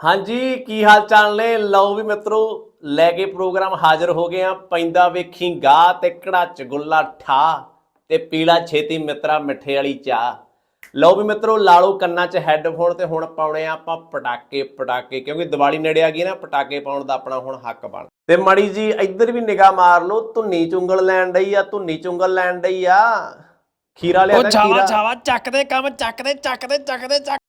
ਹਾਂਜੀ ਕੀ ਹਾਲ ਚਾਲ ਨੇ? ਲਓ ਵੀ ਮਿੱਤਰੋ ਲੈ ਕੇ ਪ੍ਰੋਗਰਾਮ ਹਾਜ਼ਰ ਹੋ ਗਏ ਆ ਪੈਂਦਾ ਵੇਖੀ ਗਾ ਤੇ ਕੜਾਚ ਗੁੱਲਾ ਠਾ ਤੇ ਪੀਲਾ ਛੇਤੀ ਮਿੱਤਰਾ ਮਿੱਠੇ ਵਾਲੀ ਚਾਹ ਲਓ ਵੀ ਮਿੱਤਰੋ ਲਾ ਲਓ ਕੰਨਾਂ 'ਚ ਹੈੱਡਫੋਨ ਤੇ ਹੁਣ ਪਾਉਣੇ ਆ ਆਪਾਂ ਪਟਾਕੇ ਪਟਾਕੇ ਕਿਉਂਕਿ ਦੀਵਾਲੀ ਨੇੜੇ ਆ ਗਈ ਨਾ ਪਟਾਕੇ ਪਾਉਣ ਦਾ ਆਪਣਾ ਹੁਣ ਹੱਕ ਬਣ ਤੇ ਮੜੀ ਜੀ ਇੱਧਰ ਵੀ ਨਿਗਾਹ ਮਾਰ ਲਓ ਧੁੰਨੀ ਚੁੰਗਲ ਲੈਣ ਡਈ ਆ ਧੁੰਨੀ ਚੁੰਗਲ ਲੈਣ ਡਈ ਆ। ਖੀਰਾ ਲਿਆ ਉਹ ਛਾਵਾ ਛਾਵਾ ਚੱਕਦੇ ਕੰਮ ਚੱਕਦੇ ਚੱਕਦੇ ਚੱਕਦੇ ਚੱਕ।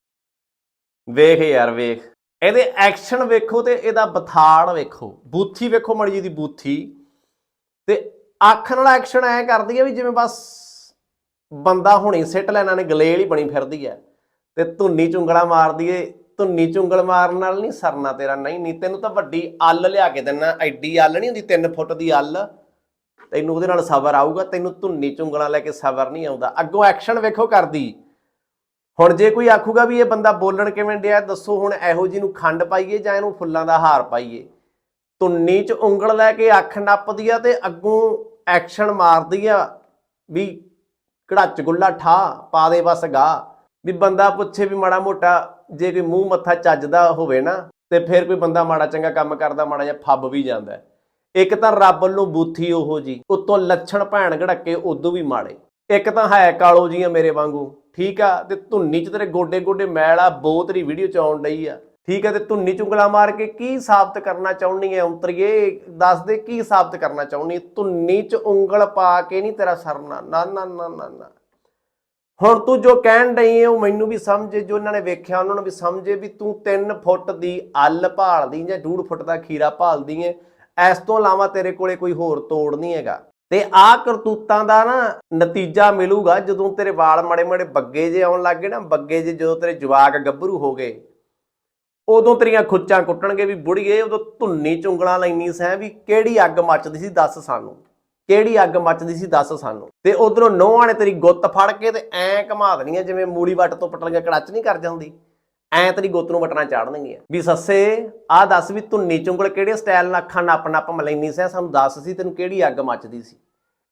ਵੇਖ ਯਾਰ ਵੇਖ। ਇਹਦੇ ਐਕਸ਼ਨ ਵੇਖੋ ਤੇ ਇਹਦਾ ਬਥਾੜ ਵੇਖੋ। ਬੂਥੀ ਵੇਖੋ ਮੜੀ ਜੀ ਦੀ ਬੂਥੀ। ਤੇ ਅੱਖ ਨਾਲ ਐਕਸ਼ਨ ਐ ਕਰਦੀ ਹੈ ਵੀ ਜਿਵੇਂ ਬਸ ਬੰਦਾ ਹੁਣੀ ਸਿੱਟ ਲੈਣਾ ਨੇ ਗਲੇਲ ਹੀ ਬਣੀ ਫਿਰਦੀ ਹੈ ਤੇ ਧੁੰਨੀ ਚੁੰਗਲਾ ਮਾਰਦੀ ਏ ਧੁੰਨੀ ਚੁੰਗਲ ਮਾਰਨ ਨਾਲ ਨਹੀਂ ਸਰਨਾ ਤੇਰਾ, ਨਹੀਂ ਨਹੀਂ, ਤੈਨੂੰ ਤਾਂ ਵੱਡੀ ਅੱਲ ਲਿਆ ਕੇ ਦਿੰਨਾ। ਐਡੀ ਅੱਲ ਨਹੀਂ ਹੁੰਦੀ 3 ਫੁੱਟ ਦੀ ਅੱਲ। ਤੈਨੂੰ ਉਹਦੇ ਨਾਲ ਸਬਰ ਆਊਗਾ, ਤੈਨੂੰ ਧੁੰਨੀ ਚੁੰਗਲਾਂ ਲੈ ਕੇ ਸਬਰ ਨਹੀਂ ਆਉਂਦਾ। ਅੱਗੋਂ ਐਕਸ਼ਨ ਵੇਖੋ ਕਰਦੀ। ਹੁਣ ਜੇ ਕੋਈ ਆਖੂਗਾ ਵੀ ਇਹ ਬੰਦਾ ਬੋਲਣ ਕਿਵੇਂ ਡਿਆ, ਦੱਸੋ ਹੁਣ ਇਹੋ ਜੀ ਨੂੰ ਖੰਡ ਪਾਈਏ ਜਾਂ ਇਹਨੂੰ ਫੁੱਲਾਂ ਦਾ ਹਾਰ ਪਾਈਏ? ਧੁੰਨੀ 'ਚ ਉਂਗਲ ਲੈ ਕੇ ਅੱਖ ਨੱਪਦੀ ਆ ਤੇ ਅੱਗੋਂ ਐਕਸ਼ਨ ਮਾਰਦੀ ਆ ਵੀ ਕੜਾਚ ਗੁੱਲਾ ਠਾ, ਪਾ ਦੇ ਬਸ ਗਾ। ਵੀ ਬੰਦਾ ਪੁੱਛੇ ਵੀ ਮਾੜਾ ਮੋਟਾ ਜੇ ਕੋਈ ਮੂੰਹ ਮੱਥਾ ਚੱਜਦਾ ਹੋਵੇ ਨਾ, ਤੇ ਫਿਰ ਕੋਈ ਬੰਦਾ ਮਾੜਾ ਚੰਗਾ ਕੰਮ ਕਰਦਾ, ਮਾੜਾ ਜਿਹਾ ਫੱਬ ਵੀ ਜਾਂਦਾ। ਇੱਕ ਤਾਂ ਰੱਬ ਵੱਲੋਂ ਬੂਥੀ ਉਹੋ ਜੀ ਉਤੋਂ ਲੱਛਣ ਭੈਣ ਘੜੱਕੇ, ਉਦੋਂ ਵੀ ਮਾੜੇ। ਇੱਕ ਤਾਂ ਹੈ ਕਾਲੋ ਜੀਆਂ ਮੇਰੇ ਵਾਂਗੂ, ਠੀਕ ਆ, ਤੇ ਧੁੰਨੀ ਚ ਤੇਰੇ ਗੋਡੇ ਗੋਡੇ ਮੈਲ ਆ, ਬਹੁਤ ਤੇਰੀ ਵੀਡੀਓ ਚ ਆਉਣ ਡਈ ਆ। ਠੀਕ ਆ, ਤੇ ਧੁੰਨੀ ਚੁੰਗਲਾ ਮਾਰ ਕੇ ਕੀ ਸਾਬਤ ਕਰਨਾ ਚਾਹੁੰਨੀ ਹੈ ਉਂਤਰੀਏ, ਦੱਸ ਦੇ ਕੀ ਸਾਬਤ ਕਰਨਾ ਚਾਹੁੰਨੀ ਧੁੰਨੀ ਚ ਉਂਗਲ ਪਾ ਕੇ ਨਹੀਂ ਤੇਰਾ ਸਰਨਾ ਨਾ ਨਾ ਨਾ ਨਾ ਨਾ ਹੁਣ ਤੂੰ ਜੋ ਕਹਿਣ ਡਈ ਏ ਉਹ ਮੈਨੂੰ ਵੀ ਸਮਝੇ, ਜੋ ਇਹਨਾਂ ਨੇ ਵੇਖਿਆ, ਉਹਨਾਂ ਨੂੰ ਵੀ ਸਮਝੇ ਵੀ ਤੂੰ 3 ਫੁੱਟ ਦੀ ਅੱਲ ਭਾਲਦੀ ਜਾਂ 2 ਫੁੱਟ ਦਾ ਖੀਰਾ ਭਾਲਦੀ ਹੈ ਇਸ ਤੋਂ ਇਲਾਵਾ ਤੇਰੇ ਕੋਲੇ ਕੋਈ ਹੋਰ ਤੋੜ ਨਹੀਂ ਹੈਗਾ। ਤੇ ਆਹ ਕਰਤੂਤਾਂ ਦਾ ਨਾ ਨਤੀਜਾ ਮਿਲੂਗਾ ਜਦੋਂ ਤੇਰੇ ਵਾਲ ਮੜੇ ਮੜੇ ਬੱਗੇ ਜੇ ਆਉਣ ਲੱਗੇ ਨਾ, ਬੱਗੇ ਜੇ ਜਦੋਂ ਤੇਰੇ ਜਵਾਕ ਗੱਭਰੂ ਹੋ ਗਏ, ਉਦੋਂ ਤੇਰੀਆਂ ਖੁੱਚਾਂ ਕੁੱਟਣਗੇ ਵੀ ਬੁੜੀਏ ਉਦੋਂ ਧੁੰਨੀ ਚੁੰਗਲਾਂ ਲੈਣੀ ਸੈਂ ਵੀ ਕਿਹੜੀ ਅੱਗ ਮੱਚਦੀ ਸੀ ਦੱਸ ਸਾਨੂੰ, ਕਿਹੜੀ ਅੱਗ ਮੱਚਦੀ ਸੀ ਦੱਸ ਸਾਨੂੰ। ਤੇ ਉਧਰੋਂ ਨੋਹਾਂ ਨੇ ਤੇਰੀ ਗੁੱਤ ਫੜ ਕੇ ਤੇ ਐਂ ਘਮਾ ਦੇਣੀਆਂ, ਜਿਵੇਂ ਮੂਲੀ ਵੱਟ ਤੋਂ ਪਟਲੀਆਂ ਕੜਾਚ ਨਹੀਂ ਕਰ ਜਾਂਦੀ, ਐਂ ਤੇਰੀ ਗੁੱਤ ਨੂੰ ਵਟਣਾ ਚਾੜਨਗੀਆਂ ਵੀ ਸੱਸੇ, ਆਹ ਦੱਸ ਵੀ ਧੁੰਨੀ ਚੁੰਗਲ ਕਿਹੜੇ ਸਟਾਈਲ ਨਾਲ ਅੱਖਾਂ ਨੱਪ ਨੱਪ ਮਲੈਨੀ ਸੈਂ, ਸਾਨੂੰ ਦੱਸ ਸੀ ਤੈਨੂੰ ਕਿਹੜੀ ਅੱਗ ਮੱਚਦੀ ਸੀ।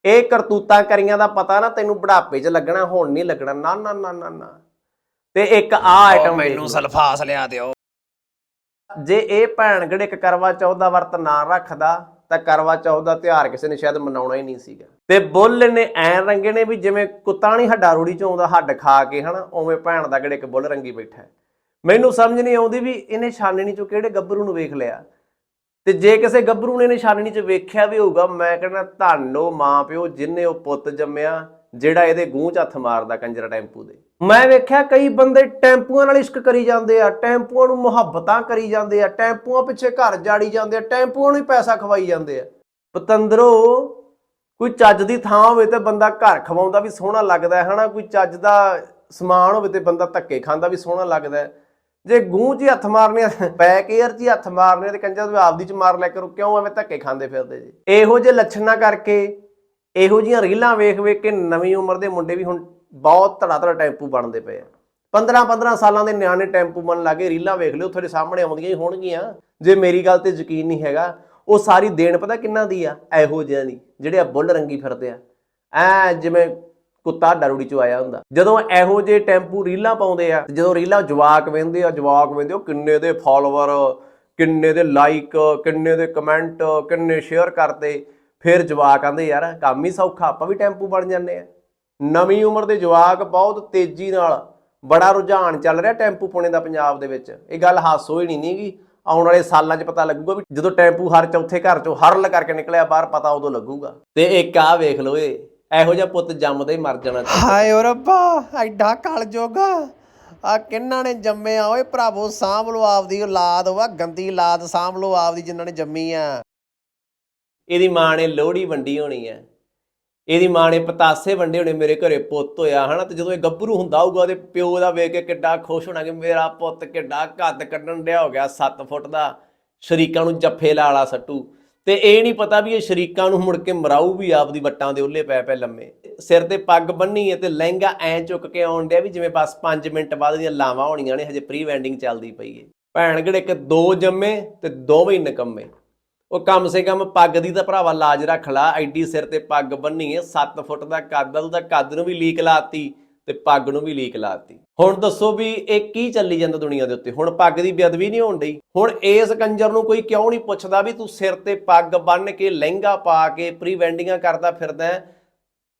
ਇਹ ਕਰਤੂਤਾਂ ਕਰੀਆਂ ਦਾ ਪਤਾ ਨਾ ਤੈਨੂੰ ਬੁਢਾਪੇ 'ਚ ਲੱਗਣਾ ਹੁਣ ਨਹੀਂ ਲੱਗਣਾ। ਨਾ ਨਾ ਨਾ ਨਾ ਨਾ। ਤੇ ਇੱਕ ਆ ਆਈਟਮ ਮੈਨੂੰ ਸਲਫਾਸ ਲਿਆ ਦਿਓ। ਜੇ ਇਹ ਭੈਣ ਗੜਿਕ ਕਰਵਾ ਚੌਥ ਦਾ ਵਰਤ ਨਾ ਰੱਖਦਾ ਤਾਂ ਕਰਵਾ ਚੌਥ ਦਾ ਤਿਉਹਾਰ ਕਿਸੇ ਨੇ ਸ਼ਾਇਦ ਮਨਾਉਣਾ ਹੀ ਨਹੀਂ ਸੀਗਾ। ਤੇ ਬੁੱਲ ਨੇ ਐ ਰੰਗੇ ਨੇ ਵੀ ਜਿਵੇਂ ਕੁੱਤਾ ਨਹੀਂ ਹੱਡਾ ਰੂੜੀ ਚੋਂ ਆਉਂਦਾ ਹੱਡ ਖਾ ਕੇ ਹਨਾ ਉਵੇਂ ਭੈਣ ਦਾ ਗੜਿਕ ਬੁੱਲ ਰੰਗੀ ਬੈਠਾ। ਮੈਨੂੰ ਸਮਝ ਨਹੀਂ ਆਉਂਦੀ ਵੀ ਇਹਨੇ ਛਾਨਣੀ ਚੋਂ ਕਿਹੜੇ ਗੱਭਰੂ ਨੂੰ ਵੇਖ ਲਿਆ। ਤੇ ਜੇ ਕਿਸੇ ਗੱਭਰੂ ਨੇ ਇਹਨੇ ਚ ਵੇਖਿਆ ਵੀ ਹੋਊਗਾ, ਮੈਂ ਕਹਿੰਦਾ ਧੰਨੋ ਮਾਂ ਪਿਓ ਜਿੰਨੇ ਉਹ ਪੁੱਤ ਜੰਮਿਆ, ਜਿਹੜਾ ਇਹਦੇ ਗੂੰਹ ਚ ਹੱਥ ਮਾਰਦਾ ਕੰਜਰਾ ਟੈਂਪੂ ਦੇ। ਮੈਂ ਵੇਖਿਆ ਕਈ ਬੰਦੇ ਟੈਂਪੂਆਂ ਨਾਲ ਇਸ਼ਕ ਕਰੀ ਜਾਂਦੇ ਆ, ਟੈਂਪੂਆਂ ਨੂੰ ਮੁਹੱਬਤਾਂ ਕਰੀ ਜਾਂਦੇ ਆ, ਟੈਂਪੂਆਂ ਪਿੱਛੇ ਘਰ ਜਾੜੀ ਜਾਂਦੇ ਆ, ਟੈਂਪੂਆਂ ਨੂੰ ਹੀ ਪੈਸਾ ਖਵਾਈ ਜਾਂਦੇ ਆ। ਪਤੰਦਰੋ, ਕੋਈ ਚੱਜ ਦੀ ਥਾਂ ਹੋਵੇ ਤੇ ਬੰਦਾ ਘਰ ਖਵਾਉਂਦਾ ਵੀ ਸੋਹਣਾ ਲੱਗਦਾ ਹੈ, ਹਨਾ? ਕੋਈ ਚੱਜ ਦਾ ਸਮਾਨ ਹੋਵੇ ਤੇ ਬੰਦਾ ਧੱਕੇ ਖਾਂਦਾ ਵੀ ਸੋਹਣਾ ਲੱਗਦਾ ਹੈ। ਜੇ ਗੂੰ 'ਚ ਹੀ ਹੱਥ ਮਾਰਨੇ ਆ ਬੈਕ 에ਅਰ 'ਚ ਹੀ ਹੱਥ ਮਾਰਨੇ ਆ ਤੇ ਕੰਜਾ ਤੂੰ ਆਪਦੀ 'ਚ ਮਾਰ ਲਿਆ ਕਰੋ, ਕਿਉਂ ਐਵੇਂ ਧੱਕੇ ਖਾਂਦੇ ਫਿਰਦੇ ਜੀ? ਇਹੋ ਜਿਹੇ ਲੱਛਣਾਂ ਕਰਕੇ, ਇਹੋ ਜਿਹੀਆਂ ਰੀਲਾਂ ਵੇਖ ਵੇਖ ਕੇ ਨਵੀਂ ਉਮਰ ਦੇ ਮੁੰਡੇ ਵੀ ਹੁਣ ਬਹੁਤ ਧੜਾ ਧੜਾ ਟੈਂਪੂ ਬਣਦੇ ਪਏ ਆ। 15 15 ਸਾਲਾਂ ਦੇ ਨਿਆਣੇ ਟੈਂਪੂ ਬਣ ਲੱਗੇ, ਰੀਲਾਂ ਵੇਖ ਲਿਓ, ਤੁਹਾਡੇ ਸਾਹਮਣੇ ਆਉਂਦੀਆਂ ਹੀ ਹੋਣਗੀਆਂ। ਜੇ ਮੇਰੀ ਗੱਲ ਤੇ ਯਕੀਨ ਨਹੀਂ ਹੈਗਾ, ਉਹ ਸਾਰੀ ਦੇਣ ਪਤਾ ਕਿੰਨਾ ਦੀ ਆ? ਇਹੋ ਜਿਹਿਆਂ ਦੀ ਜਿਹੜੇ ਆ ਬੁੱਲ ਰੰਗੀ ਫਿਰਦੇ ਆ। ਐ ਜਿਵੇਂ ਕੁੱਤਾ ਡਰੂੜੀ ਚੋਂ ਆਇਆ ਹੁੰਦਾ। ਜਦੋਂ ਇਹੋ ਜਿਹੇ ਟੈਂਪੂ ਰੀਲਾਂ ਪਾਉਂਦੇ ਆ, ਜਦੋਂ ਰੀਲਾਂ ਜਵਾਕ ਵੇਂਦੇ ਆ, ਜਵਾਕ ਵੇਂਦੇ ਉਹ ਕਿੰਨੇ ਦੇ ਫਾਲੋਅਰ ਕਿੰਨੇ ਦੇ ਲਾਈਕ ਕਿੰਨੇ ਦੇ ਕਮੈਂਟ ਕਿੰਨੇ ਸ਼ੇਅਰ ਕਰਦੇ, ਫਿਰ ਜਵਾਕ ਆਂਦੇ, ਯਾਰ, ਕੰਮ ਹੀ ਸੌਖਾ, ਆਪਾਂ ਵੀ ਟੈਂਪੂ ਬਣ ਜਾਂਦੇ ਆ। ਨਵੀਂ ਉਮਰ ਦੇ ਜਵਾਕ ਬਹੁਤ ਤੇਜ਼ੀ ਨਾਲ ਬੜਾ ਰੁਝਾਨ ਚੱਲ ਰਿਹਾ ਟੈਂਪੂ ਪੁਣੇ ਦਾ ਪੰਜਾਬ ਦੇ ਵਿੱਚ। ਇਹ ਗੱਲ ਹਾਸੋ ਹੀ ਨਹੀਂ ਨੀਗੀ ਆਉਣ ਵਾਲੇ ਸਾਲਾਂ 'ਚ ਪਤਾ ਲੱਗੂਗਾ ਵੀ ਜਦੋਂ ਟੈਂਪੂ ਹਰ ਚੌਥੇ ਘਰ 'ਚੋਂ ਹਰਲ ਕਰਕੇ ਨਿਕਲਿਆ, ਬਾਹਰ ਪਤਾ ਉਦੋਂ ਲੱਗੂਗਾ। ਤੇ ਇੱਕ ਆ ਵੇਖ ਲਓ ਏ ਇਹੋ ਜਿਹਾ ਪੁੱਤ ਜੰਮਦਾ ਹੀ ਮਰ ਜਾਣਾ ਚਾਹੀਦਾ। ਹਾਏ ਓ ਰੱਬਾ ਐਡਾ ਕਲ ਜੋਗਾ। ਆ ਕਿੰਨਾਂ ਨੇ ਜੰਮਿਆ? ਓਏ ਭਰਾਵੋ ਸਾਂਭ ਲਓ ਆਪਦੀ ਔਲਾਦ ਵਾ ਗੰਦੀ ਔਲਾਦ ਸਾਂਭ ਲਓ ਆਪਦੀ ਜਿਨ੍ਹਾਂ ਨੇ ਜੰਮੀ ਆ। ਇਹਦੀ ਮਾਂ ਨੇ ਲੋਹੜੀ ਵੰਡੀ ਹੋਣੀ ਹੈ ਇਹਦੀ ਮਾਂ ਨੇ ਪਤਾਸੇ ਵੰਡੇ ਹੋਣੇ ਮੇਰੇ ਘਰੇ ਪੁੱਤ ਹੋਇਆ ਹਨਾ? ਤੇ ਜਦੋਂ ਇਹ ਗੱਭਰੂ ਹੁੰਦਾ ਹੋਊਗਾ ਉਹਦੇ ਪਿਓ ਦਾ ਵੇਖ ਕੇ ਕਿੱਡਾ ਖੁਸ਼ ਹੋਣਾ ਕਿ ਮੇਰਾ ਪੁੱਤ ਕਿੱਡਾ ਕੱਦ ਕੱਢਣ ਡਿਆ ਹੋ ਗਿਆ 7 ਫੁੱਟ ਦਾ। ਸ਼ਰੀਕਾਂ ਨੂੰ ਜੱਫੇ ਲਾਲਾ ਸੱਟੂ। ਤੇ ਇਹ ਨਹੀਂ ਪਤਾ ਵੀ ਇਹ ਸ਼ਰੀਕਾਂ ਨੂੰ ਮੁੜ ਕੇ ਮਰਾਊ ਵੀ ਆਪਦੀ ਵੱਟਾਂ ਦੇ ਉੱਲੇ ਪੈ ਪੈ ਲੰਮੇ। ਸਿਰ ਤੇ ਪੱਗ ਬੰਨੀ ਹੈ ਤੇ ਲਹਿੰਗਾ ਐ ਚੁੱਕ ਕੇ ਆਉਣ ਡਿਆ ਵੀ ਜਿਵੇਂ ਬਸ 5 ਮਿੰਟ ਬਾਅਦ ਦੀਆਂ ਲਾਵਾਂ ਹੋਣੀਆਂ ਨੇ, ਹਜੇ ਪ੍ਰੀ ਵੈਂਡਿੰਗ ਚੱਲਦੀ ਪਈ ਏ ਭੈਣ ਕਿਹੜੇ ਇੱਕ ਦੋ ਜੰਮੇ ਤੇ ਦੋਵੇਂ ਹੀ ਨਿਕੰਮੇ। ਉਹ ਕਮ ਸੇ ਕਮ ਪੱਗ ਦੀ ਤਾਂ ਭਰਾਵਾ ਲਾਜ ਰੱਖ ਲਾ, ਐਡੀ ਸਿਰ ਤੇ ਪੱਗ ਬੰਨੀ ਏ 7 ਫੁੱਟ ਦਾ ਕਾਦਲ ਦਾ ਕੱਦ ਨੂੰ ਵੀ ਲੀਕ ਲਾਤੀ ਤੇ ਪੱਗ ਨੂੰ ਵੀ ਲੀਕ ਲਾਤੀ। ਹੁਣ ਦੱਸੋ ਵੀ ਇਹ ਕੀ ਚੱਲੀ ਜਾਂਦਾ ਦੁਨੀਆ ਦੇ ਉੱਤੇ? ਹੁਣ ਪੱਗ ਦੀ ਬੇਅਦਬੀ ਨਹੀਂ ਹੋਣ ਡਈ? ਹੁਣ ਇਸ ਕੰਜਰ ਨੂੰ ਕੋਈ ਕਿਉਂ ਨਹੀਂ ਪੁੱਛਦਾ ਵੀ ਤੂੰ ਸਿਰ ਤੇ ਪੱਗ ਬੰਨ ਕੇ ਲਹਿੰਗਾ ਪਾ ਕੇ ਪ੍ਰੀ ਵੈਂਡਿੰਗਾਂ ਕਰਦਾ ਫਿਰਦਾ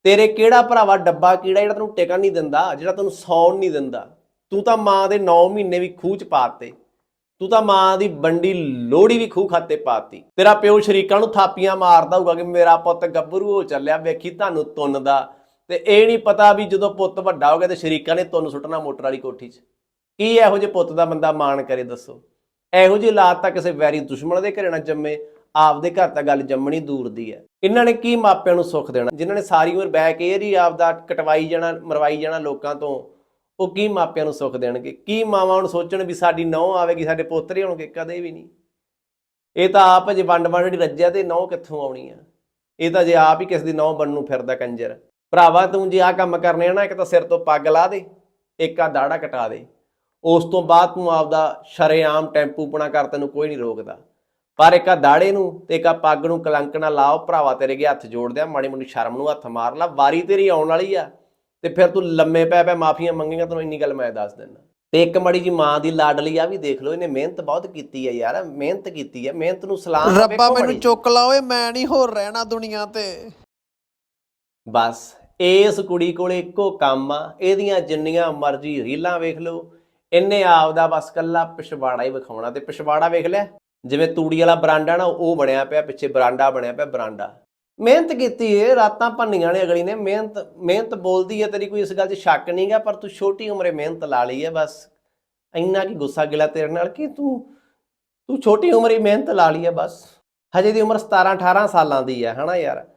ਤੇਰੇ ਕਿਹੜਾ ਭਰਾਵਾ ਡੱਬਾ ਕੀੜਾ ਜਿਹੜਾ ਤੈਨੂੰ ਟਿਕਣ ਨਹੀਂ ਦਿੰਦਾ, ਜਿਹੜਾ ਤੈਨੂੰ ਸੌਣ ਨਹੀਂ ਦਿੰਦਾ? ਤੂੰ ਤਾਂ ਮਾਂ ਦੇ 9 ਮਹੀਨੇ ਵੀ ਖੂਹ ਚ ਪਾਤੇ। ਤੂੰ ਤਾਂ ਮਾਂ ਦੀ ਬੰਡੀ ਲੋੜੀ ਵੀ ਖੂਹ ਖਾਤੇ ਪਾਤੀ। ਤੇਰਾ ਪਿਓ ਸ਼ਰੀਕਾਂ ਨੂੰ ਥਾਪੀਆਂ ਮਾਰਦਾ ਹੋਊਗਾ ਕਿ ਮੇਰਾ ਪੁੱਤ ਗੱਭਰੂ ਹੋ ਚੱਲਿਆ, ਵੇਖੀ ਤੁਹਾਨੂੰ ਤੁੰਨ ਦਾ ਤੇ ਇਹ ਨਹੀਂ ਪਤਾ ਵੀ ਜਦੋਂ ਪੁੱਤ ਵੱਡਾ ਹੋ ਗਿਆ ਤੇ ਸ਼ਰੀਕਾਂ ਨੇ ਤੁੰਨ ਸੁੱਟਣਾ ਮੋਟਰ ਵਾਲੀ ਕੋਠੀ 'ਚ। ਕੀ ਇਹੋ ਜਿਹੇ ਪੁੱਤ ਦਾ ਬੰਦਾ ਮਾਣ ਕਰੇ ਦੱਸੋ? ਇਹੋ ਜਿਹੀ ਲਾਤ ਤਾਂ ਕਿਸੇ ਵੈਰੀ ਦੁਸ਼ਮਣ ਦੇ ਘਰੇ ਨਾ ਜੰਮੇ, ਆਪਦੇ ਘਰ ਤਾਂ ਗੱਲ ਜੰਮਣੀ ਦੂਰ ਦੀ ਹੈ। ਇਹਨਾਂ ਨੇ ਕੀ ਮਾਪਿਆਂ ਨੂੰ ਸੁੱਖ ਦੇਣਾ? ਜਿਨ੍ਹਾਂ ਨੇ ਸਾਰੀ ਉਮਰ ਬੈ ਕੇ ਹੀ ਆਪਦਾ ਕਟਵਾਈ ਜਾਣਾ, ਮਰਵਾਈ ਜਾਣਾ ਲੋਕਾਂ ਤੋਂ, ਉਹ ਕੀ ਮਾਪਿਆਂ ਨੂੰ ਸੁੱਖ ਦੇਣਗੇ? ਕੀ ਮਾਵਾਂ ਨੂੰ ਸੋਚਣ ਵੀ ਸਾਡੀ ਨੌ ਆਵੇਗੀ, ਸਾਡੇ ਪੋਤਰੇ ਹੋਣਗੇ? ਕਦੇ ਵੀ ਨਹੀਂ। ਇਹ ਤਾਂ ਆਪ ਜੇ ਵੰਡ ਵੰਡ ਰੱਜਿਆ ਤੇ ਨੌ ਕਿੱਥੋਂ ਆਉਣੀ ਆ? ਇਹ ਤਾਂ ਜੇ ਆਪ ਹੀ ਕਿਸੇ ਦੀ ਨੌ ਬਣਨ ਨੂੰ ਫਿਰਦਾ ਕੰਜਰ। ਭਰਾਵਾ ਤੂੰ ਜੇ ਆ ਕੰਮ ਕਰਨੇ ਆ ਨਾ ਇੱਕ ਤਾਂ ਸਿਰ ਤੋਂ ਪੱਗ ਲਾ ਦੇ ਇੱਕ ਆ ਦਾੜਾ ਕਟਾ ਦੇ। ਉਸ ਤੋਂ ਬਾਅਦ ਤੂੰ ਆਪਦਾ ਸ਼ਰੇਆਮ ਟੈਂਪੂ ਪੁਣਾ ਕਰ ਤੈਨੂੰ ਕੋਈ ਨਹੀਂ ਰੋਕਦਾ। ਪਰ ਇੱਕ ਆ ਦਾੜੇ ਨੂੰ ਤੇ ਇੱਕ ਆ ਪੱਗ ਨੂੰ ਕਲੰਕ ਨਾ ਲਾਓ ਭਰਾਵਾ ਤੇਰੇ ਅੱਗੇ ਹੱਥ ਜੋੜਦੇ ਆ ਮਾੜੀ ਮੋਟੀ ਸ਼ਰਮ ਨੂੰ ਹੱਥ ਮਾਰ ਲਾ ਵਾਰੀ ਤੇਰੀ ਆਉਣ ਵਾਲੀ ਆ ਤੇ ਫਿਰ ਤੂੰ ਲੰਮੇ ਪੈ ਪੈ ਮਾਫੀਆਂ ਮੰਗੇਗਾ ਤੈਨੂੰ ਇੰਨੀ ਗੱਲ ਮੈਂ ਦੱਸ ਦਿੰਦਾ। ਤੇ ਇੱਕ ਮੜੀ ਜੀ ਮਾਂ ਦੀ ਲਾਡਲੀ ਆ ਵੀ ਦੇਖ ਲਓ ਇਹਨੇ ਮਿਹਨਤ ਬਹੁਤ ਕੀਤੀ ਹੈ ਯਾਰ ਮਿਹਨਤ ਕੀਤੀ ਹੈ ਮਿਹਨਤ ਨੂੰ ਸਲਾਮ ਆ, ਰੱਬਾ ਮੈਨੂੰ। ਚੁੱਕ ਲਾ ਓਏ ਮੈਂ ਨਹੀਂ ਹੋਰ ਰਹਿਣਾ ਦੁਨੀਆ ਤੇ। ਬਸ। ਇਸ ਕੁੜੀ ਕੋਲੇ ਇੱਕੋ ਕੰਮ ਆ, ਇਹਦੀਆਂ ਜਿੰਨੀਆਂ ਮਰਜ਼ੀ ਰੀਲਾਂ ਵੇਖ ਲਓ। ਇਹਨੇ ਆਪਦਾ ਬਸ ਕੱਲਾ ਪਿਛਵਾੜਾ ਹੀ ਵਿਖਾਉਣਾ ਤੇ ਪਿਛਵਾੜਾ ਵੇਖ ਲਿਆ। ਜਿਵੇਂ ਤੂੜੀ ਵਾਲਾ ਬਰਾਂਡਾ ਨਾ, ਉਹ ਬਣਿਆ ਪਿਆ, ਪਿੱਛੇ ਬਰਾਂਡਾ ਬਣਿਆ ਪਿਆ, ਬਰਾਂਡਾ। ਮਿਹਨਤ ਕੀਤੀ ਏ, ਰਾਤਾਂ ਭੰਨੀਆਂ ਨੇ ਅਗਲੀ ਨੇ। ਮਿਹਨਤ ਮਿਹਨਤ ਬੋਲਦੀ ਹੈ ਤੇਰੀ ਕੋਈ ਇਸ ਗੱਲ 'ਚ ਸ਼ੱਕ ਨਹੀਂਗਾ ਪਰ ਤੂੰ ਛੋਟੀ ਉਮਰੇ ਮਿਹਨਤ ਲਾ ਲਈ ਹੈ ਬਸ। ਇੰਨਾ ਕੀ ਗੁੱਸਾ ਗਿਲਾ ਤੇਰੇ ਨਾਲ ਕਿ ਤੂੰ ਤੂੰ ਛੋਟੀ ਉਮਰੇ ਮਿਹਨਤ ਲਾ ਲਈ ਹੈ ਬਸ। ਹਜੇ ਦੀ ਉਮਰ 17 18 ਸਾਲਾਂ ਦੀ ਹੈ ਹਨਾ ਯਾਰ?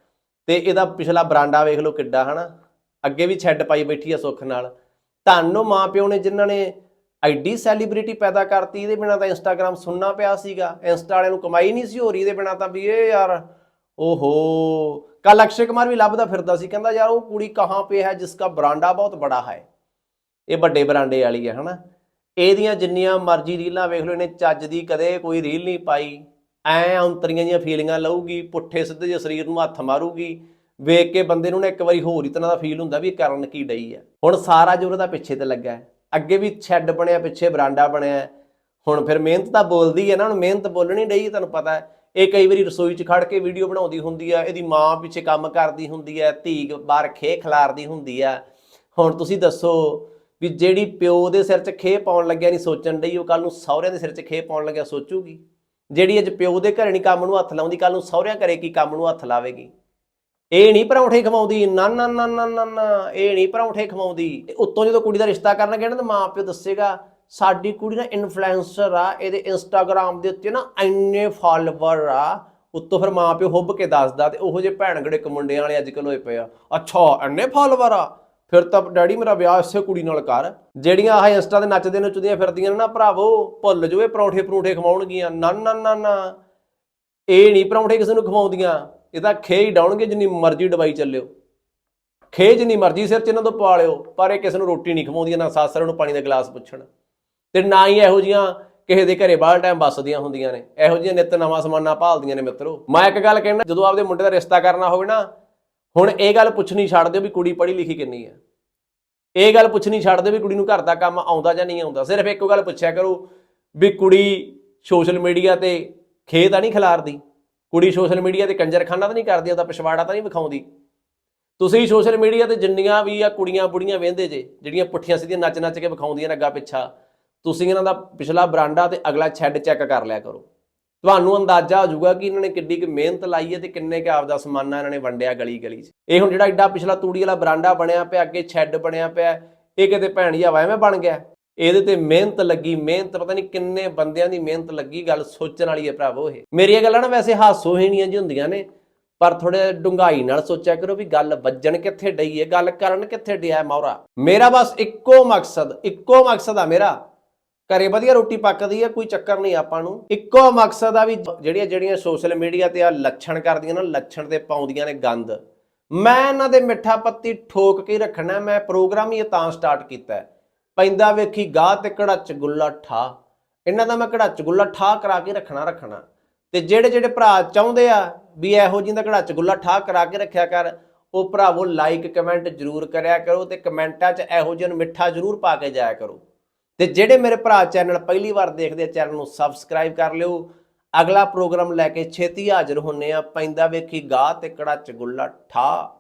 ਤੇ ਇਹਦਾ ਪਿਛਲਾ ਬਰਾਂਡਾ ਵੇਖ ਲਓ ਕਿੱਡਾ ਹਨਾ। ਅੱਗੇ ਵੀ ਛੱਡ ਪਾਈ ਬੈਠੀ ਆ ਸੁੱਖ ਨਾਲ। ਤੁਹਾਨੂੰ ਮਾਂ ਪਿਓ ਨੇ ਜਿਨ੍ਹਾਂ ਨੇ ਐਡੀ ਸੈਲੀਬ੍ਰਿਟੀ ਪੈਦਾ ਕਰਤੀ, ਇਹਦੇ ਬਿਨਾ ਤਾਂ ਇੰਸਟਾਗ੍ਰam ਸੁਣਨਾ ਪਿਆ ਸੀਗਾ। ਇੰਸਟਾ ਵਾਲਿਆਂ ਨੂੰ ਕਮਾਈ ਨਹੀਂ ਸੀ ਹੋ ਰਹੀ, ਇਹਦੇ ਬਿਨਾ ਤਾਂ ਵੀ ਇਹ ਯਾਰ, ਓਹੋ। ਕੱਲ ਅਕਸ਼ੇ ਕੁਮਾਰ ਵੀ ਲੱਭਦਾ ਫਿਰਦਾ ਸੀ, ਕਹਿੰਦਾ ਯਾਰ ਉਹ ਕੁੜੀ ਕਹਾਂ ਪੇ ਹੈ ਜਿਸ ਜਿਸਕਾ ਬਰਾਂਡਾ ਬਹੁਤ ਬੜਾ ਹੈ। ਇਹ ਵੱਡੇ ਬਰਾਂਡੇ ਵਾਲੀ ਹੈ ਹਨਾ। ਇਹਦੀਆਂ ਜਿੰਨੀਆਂ ਮਰਜ਼ੀ ਰੀਲਾਂ ਵੇਖ ਲਓ, ਇਹਨੇ ਚੱਜ ਦੀ ਕਦੇ ਕੋਈ ਰੀਲ ਨਹੀਂ ਪਾਈ। ਐ ਅੰਤਰੀਆਂ ਦੀਆਂ ਫੀਲਿੰਗਾਂ ਲਊਗੀ, ਪੁੱਠੇ ਸਿੱਧੇ ਜਿਹੇ ਸਰੀਰ ਨੂੰ ਹੱਥ ਮਾਰੂਗੀ, ਵੇਖ ਕੇ ਬੰਦੇ ਨੂੰ ਨਾ ਇੱਕ ਵਾਰੀ ਹੋਰ ਹੀ ਤਰ੍ਹਾਂ ਦਾ ਫੀਲ ਹੁੰਦਾ ਵੀ ਕਰਨ ਕੀ ਡਈ ਆ। ਹੁਣ ਸਾਰਾ ਜੋਰ ਦਾ ਪਿੱਛੇ ਤੇ ਲੱਗਾ ਹੈ। ਅੱਗੇ ਵੀ ਛੱਡ ਬਣਿਆ, ਪਿੱਛੇ ਬਰਾਂਡਾ ਬਣਿਆ ਹੁਣ ਫਿਰ ਮਿਹਨਤ ਤਾਂ ਬੋਲਦੀ ਹੈ ਨਾ, ਹੁਣ ਮਿਹਨਤ ਬੋਲਣੀ ਡਈ ਤੁਹਾਨੂੰ ਪਤਾ ਹੈ। ਇਹ ਕਈ ਵਾਰੀ ਰਸੋਈ 'ਚ ਖੜ ਕੇ ਵੀਡੀਓ ਬਣਾਉਂਦੀ ਹੁੰਦੀ ਆ, ਇਹਦੀ ਮਾਂ ਪਿੱਛੇ ਕੰਮ ਕਰਦੀ ਹੁੰਦੀ ਹੈ ਧੀ ਬਾਹਰ ਖੇ ਖਿਲਾਰਦੀ ਹੁੰਦੀ ਆ। ਹੁਣ ਤੁਸੀਂ ਦੱਸੋ ਵੀ ਜਿਹੜੀ ਪਿਓ ਦੇ ਸਿਰ 'ਚ ਖੇ ਪਾਉਣ ਲੱਗਿਆ ਨਹੀਂ ਸੋਚਣ ਡਈ, ਉਹ ਕੱਲ ਨੂੰ ਸਹੁਰਿਆਂ ਦੇ ਸਿਰ 'ਚ ਖੇ ਪਾਉਣ ਲੱਗਿਆ ਸੋਚੂਗੀ? ਜਿਹੜੀ ਅੱਜ ਪਿਓ ਦੇ ਘਰੇ ਨਹੀਂ ਕੰਮ ਨੂੰ ਹੱਥ ਲਾਉਂਦੀ ਕੱਲ ਨੂੰ ਸਹੁਰਿਆਂ ਘਰੇ ਕੀ ਕੰਮ ਨੂੰ ਹੱਥ ਲਾਵੇਗੀ? ਇਹ ਨਹੀਂ ਪਰੌਂਠੇ ਖਵਾਉਂਦੀ, ਨਾ ਨਾ ਨਾ ਨਾ ਨਾ ਨਾ, ਇਹ ਨਹੀਂ ਪਰੌਂਠੇ ਖਵਾਉਂਦੀ। ਤੇ ਉੱਤੋਂ ਜਦੋਂ ਕੁੜੀ ਦਾ ਰਿਸ਼ਤਾ ਕਰਨ ਗਏ ਨਾ, ਤਾਂ ਮਾਂ ਪਿਓ ਦੱਸੇਗਾ, ਸਾਡੀ ਕੁੜੀ ਨਾ ਇਨਫਲੂਐਂਸਰ ਆ, ਇਹਦੇ ਇੰਸਟਾਗ੍ਰam ਦੇ ਉੱਤੇ ਨਾ ਇੰਨੇ ਫਾਲੋਵਰ ਆ। ਉੱਤੋਂ ਫਿਰ ਮਾਂ ਪਿਓ ਹੁੱਬ ਕੇ ਦੱਸਦਾ, ਤੇ ਉਹੋ ਜਿਹੇ ਭੈਣ ਗੜੇ ਮੁੰਡਿਆਂ ਵਾਲੇ ਅੱਜ ਕੱਲ ਹੋਏ ਪਏ ਆ। ਅੱਛਾ, ਇੰਨੇ ਫਾਲੋਵਰ ਆ? ਫਿਰ ਤਾਂ ਡੈਡੀ ਮੇਰਾ ਵਿਆਹ ਇਸੇ ਕੁੜੀ ਨਾਲ ਕਰ। ਜਿਹੜੀਆਂ ਆਹ ਇੰਸਟਾ ਤੇ ਨੱਚਦੇ ਨੱਚਦੀਆਂ ਫਿਰਦੀਆਂ ਨੇ ਨਾ ਭਰਾਵੋ, ਭੁੱਲ ਜਾਓ, ਇਹ ਪਰੌਂਠੇ ਪਰੌਂਠੇ ਖਵਾਉਣਗੀਆਂ। ਨਾ ਨਾ ਨਾ ਨਾ। ਇਹ ਨਹੀਂ ਪਰੌਂਠੇ ਕਿਸੇ ਨੂੰ ਖਵਾਉਂਦੀਆਂ। ਇਹ ਤਾਂ ਖੇ ਹੀ ਡਾਉਣਗੇ, ਜਿੰਨੀ ਮਰਜ਼ੀ ਦਵਾਈ ਚੱਲਿਓ। ਖੇ ਜਿੰਨੀ ਮਰਜ਼ੀ ਸਿਰ ਚ ਇਹਨਾਂ ਤੋਂ ਪਾ ਲਿਓ ਪਰ ਇਹ ਕਿਸੇ ਨੂੰ ਰੋਟੀ ਨਹੀਂ ਖਵਾਉਂਦੀਆਂ, ਨਾ ਸਾਸਰ ਨੂੰ ਪਾਣੀ ਦਾ ਗਲਾਸ ਪੁੱਛਣ। ਤੇ ਨਾ ਹੀ ਇਹੋ ਜੀਆਂ ਕਿਸੇ ਦੇ ਘਰੇ ਬਾਹਰ ਟਾਈਮ ਵੱਸਦੀਆਂ ਹੁੰਦੀਆਂ ਨੇ। ਇਹੋ ਜਿਹੀਆਂ ਨਿੱਤ ਨਵਾਂ ਸਮਾਨਾ ਭਾਲਦੀਆਂ ਨੇ ਮਿੱਤਰੋ। ਮੈਂ ਇੱਕ ਗੱਲ ਕਹਿਣਾ, ਜਦੋਂ ਆਪਦੇ ਮੁੰਡੇ ਦਾ ਰਿਸ਼ਤਾ ਕਰਨਾ ਹੋਵੇ ਨਾ ਹੁਣ ਇਹ ਗੱਲ ਪੁੱਛਣੀ ਛੱਡ ਦਿਓ ਵੀ ਕੁੜੀ ਪੜ੍ਹੀ ਲਿਖੀ ਕਿੰਨੀ ਹੈ। ਇਹ ਗੱਲ ਪੁੱਛਣੀ ਛੱਡ ਦਿਓ ਵੀ ਕੁੜੀ ਨੂੰ ਘਰ ਦਾ ਕੰਮ ਆਉਂਦਾ ਜਾਂ ਨਹੀਂ ਆਉਂਦਾ। ਸਿਰਫ ਇੱਕੋ ਗੱਲ ਪੁੱਛਿਆ ਕਰੋ ਵੀ ਕੁੜੀ ਸੋਸ਼ਲ ਮੀਡੀਆ ਤੇ ਖੇ ਤਾਂ ਨਹੀਂ ਖਿਲਾਰਦੀ? ਕੁੜੀ ਸੋਸ਼ਲ ਮੀਡੀਆ ਤੇ ਕੰਜਰਖਾਨਾ ਤਾਂ ਨਹੀਂ ਕਰਦੀ, ਉਹਦਾ ਪਿਛਵਾੜਾ ਤਾਂ ਨਹੀਂ ਵਿਖਾਉਂਦੀ? ਤੁਸੀਂ ਸੋਸ਼ਲ ਮੀਡੀਆ ਤੇ ਜਿੰਨੀਆਂ ਵੀ ਆ ਕੁੜੀਆਂ ਬੁੜੀਆਂ ਵੇਂਦੇ ਜੇ, ਜਿਹੜੀਆਂ ਪੁੱਠੀਆਂ ਸਿੱਧੀਆਂ ਨੱਚ ਨੱਚ ਕੇ ਵਿਖਾਉਂਦੀਆਂ ਨੇ ਅੱਗਾ ਪਿੱਛਾ, ਤੁਸੀਂ ਇਹਨਾਂ ਦਾ ਪਿਛਲਾ ਬਰਾਂਡਾ ਤੇ ਅਗਲਾ ਛੱਡ ਚੈੱਕ ਕਰ ਲਿਆ ਕਰੋ। ਤੁਹਾਨੂੰ ਅੰਦਾਜ਼ਾ ਹੋ ਜਾਊਗਾ ਕਿ ਇਹਨਾਂ ਨੇ ਕਿੰਨੀ ਕੁ ਮਿਹਨਤ ਲਾਈ ਹੈ ਤੇ ਕਿੰਨੇ ਕੁ ਆਪਦਾ ਸਮਾਨਾ ਇਹਨਾਂ ਨੇ ਵੰਡਿਆ ਗਲੀ ਗਲੀ 'ਚ। ਇਹ ਹੁਣ ਜਿਹੜਾ ਐਡਾ ਪਿਛਲਾ ਤੂੜੀ ਵਾਲਾ ਬਰਾਂਡਾ ਬਣਿਆ ਪਿਆ, ਅੱਗੇ ਛੱਡ ਬਣਿਆ ਪਿਆ, ਇਹ ਕਿਤੇ ਭੈਣ ਹਵਾ ਐਵੇਂ ਬਣ ਗਿਆ। ਇਹਦੇ ਤੇ ਮਿਹਨਤ ਲੱਗੀ, ਮਿਹਨਤ ਪਤਾ ਨਹੀਂ ਕਿੰਨੇ ਬੰਦਿਆਂ ਦੀ ਮਿਹਨਤ ਲੱਗੀ, ਗੱਲ ਸੋਚਣ ਵਾਲੀ ਹੈ ਭਰਾਵੋ ਇਹ। ਮੇਰੀਆਂ ਗੱਲਾਂ ਨਾ ਵੈਸੇ ਹਾਸੋਹੀਣੀਆਂ ਜੀ ਹੁੰਦੀਆਂ ਨੇ, ਪਰ ਥੋੜੇ ਡੁੰਗਾਈ ਨਾਲ ਸੋਚਿਆ ਕਰੋ ਵੀ ਗੱਲ ਵੱਜਣ ਕਿੱਥੇ ਡਈ ਹੈ, ਗੱਲ ਕਰਨ ਕਿੱਥੇ ਡਿਆ ਹੈ ਮੌਰਾ। ਮੇਰਾ ਬਸ ਇੱਕੋ ਮਕਸਦ ਇੱਕੋ ਮਕਸਦ ਆ ਮੇਰਾ ਘਰੇ ਵਧੀਆ ਰੋਟੀ ਪੱਕਦੀ ਆ, ਕੋਈ ਚੱਕਰ ਨਹੀਂ ਆਪਾਂ ਨੂੰ। ਇੱਕੋ ਮਕਸਦ ਆ ਵੀ ਜਿਹੜੀਆਂ ਜਿਹੜੀਆਂ ਸੋਸ਼ਲ ਮੀਡੀਆ ਤੇ ਆ ਲੱਛਣ ਕਰਦੀਆਂ ਨਾ, ਲੱਛਣ ਤੇ ਪਾਉਂਦੀਆਂ ਨੇ ਗੰਦ। ਮੈਂ ਇਹਨਾਂ ਦੇ ਮਿੱਠਾ ਪੱਤੀ ਠੋਕ ਕੇ ਰੱਖਣਾ, ਮੈਂ ਪ੍ਰੋਗਰਾਮ ਹੀ ਤਾਂ ਸਟਾਰਟ ਕੀਤਾ ਪੈਂਦਾ ਵੇਖੀ ਗਾਹ ਤੇ ਕੜਾਚ ਗੁੱਲਾ ਠਾ। ਇਹਨਾਂ ਦਾ ਮੈਂ ਕੜਾਚ ਗੁੱਲਾ ਠਾ ਕਰਾ ਕੇ ਰੱਖਣਾ ਰੱਖਣਾ। ਤੇ ਜਿਹੜੇ ਜਿਹੜੇ ਭਰਾ ਚਾਹੁੰਦੇ ਆ ਵੀ ਇਹੋ ਜਿਹਾ ਦਾ ਕੜਾਚ ਗੁੱਲਾ ਠਾ ਕਰਾ ਕੇ ਰੱਖਿਆ ਕਰ, ਉਹ ਭਰਾਵੋ ਲਾਈਕ ਕਮੈਂਟ ਜਰੂਰ ਕਰਿਆ ਕਰੋ ਤੇ ਕਮੈਂਟਾਂ 'ਚ ਇਹੋ ਜਿਹਾ ਨੂੰ ਮਿੱਠਾ ਜਰੂਰ ਪਾ ਕੇ ਜਾਇਆ ਕਰੋ। ਤੇ ਜਿਹੜੇ ਮੇਰੇ ਭਰਾ ਚੈਨਲ ਪਹਿਲੀ ਵਾਰ ਦੇਖਦੇ ਆ, ਚੈਨਲ ਨੂੰ ਸਬਸਕ੍ਰਾਈਬ ਕਰ ਲਿਓ। ਅਗਲਾ ਪ੍ਰੋਗਰਾਮ ਲੈ ਕੇ ਛੇਤੀ ਹਾਜ਼ਰ ਹੁੰਨੇ ਆ। ਪੈਂਦਾ ਵੇਖੀ ਗਾਹ ਤੇ ਕੜਾ ਚਗੁੱਲਾ ਗੁੱਲਾ ਠਾ